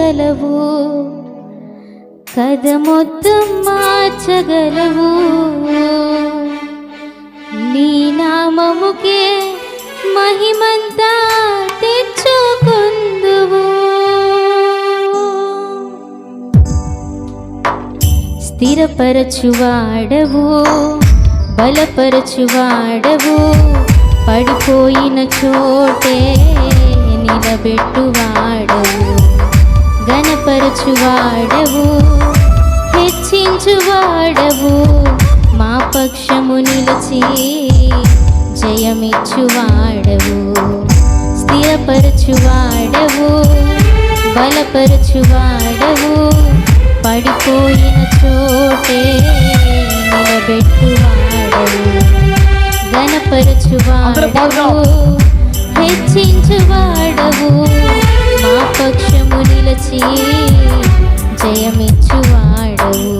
మార్చగలవు. కథ మొత్తం మార్చగలవు. నీ నామముకే మహిమంతా తెచ్చుకుందువు. స్థిరపరచువాడవు బలపరచువాడవు. పడిపోయిన చోటే నిలబెట్టువాడవు. ఘనపరచువాడవు హెచ్చించువాడవు. మా పక్షము నిలిచి జయమిచ్చువాడవు. స్థిరపరచువాడవు. బలపరచువాడవు. పడిపోయిన చోటే నిలబెట్టువాడవు. గణపరచువాడవు హెచ్చించువాడవు. నిలిచి జయమిచ్చువాడవు